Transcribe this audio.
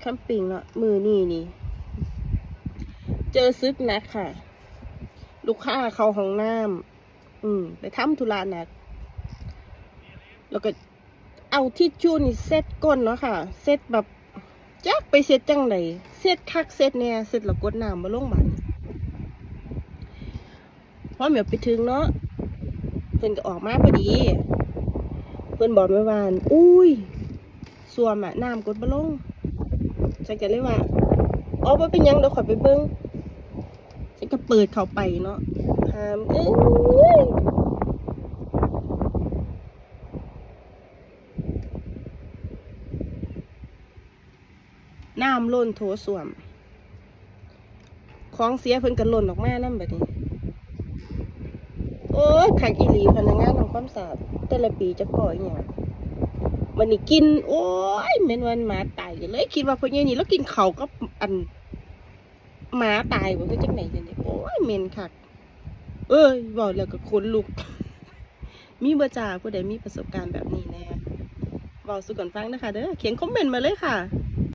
แคมปิ้งเนาะมือนี่นี่ เจอซึกนักค่ะ ลูกค้าเขาห้องน้ำอืม ไปทำธุระหนัก แล้วก็เอาที่ชู่นี่เซ็ตก้นเนาะค่ะเซ็ตแบบจักไปเซ็ตจังไดเซ็ตคักเซ็ตแหน่เซ็ตแล้วกดน้ำมาลงบันพอเหมียวไปถึงเนาะเพิ่อนก็ออกมาพอดี เพิ่อนบอกแม่วาน อุ้ยสวมอะน้ำกดบ่ลง ฉันก็เลยว่าอ๋อบ่เป็นยังเดี๋ยวขอไปเบิ่งฉันก็เปิดเข้าไปเนาะหามเอ้ยน้ำล้นโถส้วม ของเสียเพิ่นก็ล้นออกมานำบัดนี้ โอ้ยขักอีหลีพนักงานทำความสะอาดแต่ละปีจะพออีหยัง วันนี้กิน โอ้ยเม่นวันหมาตายเลย คิดว่าพวกนี้นี่แล้วกินเขาก็อันหมาตายว่าจังไหนเนี่ยวนี้โอ้ยเมนคักเอ้ยบอกแล้วก็ขนลุก มีเบ่จ่าผู้ใดมีประสบการณ์แบบนี้แน่บอกสู่กันฟังนะคะเด้อเขียนคอมเมนต์มาเลยค่ะ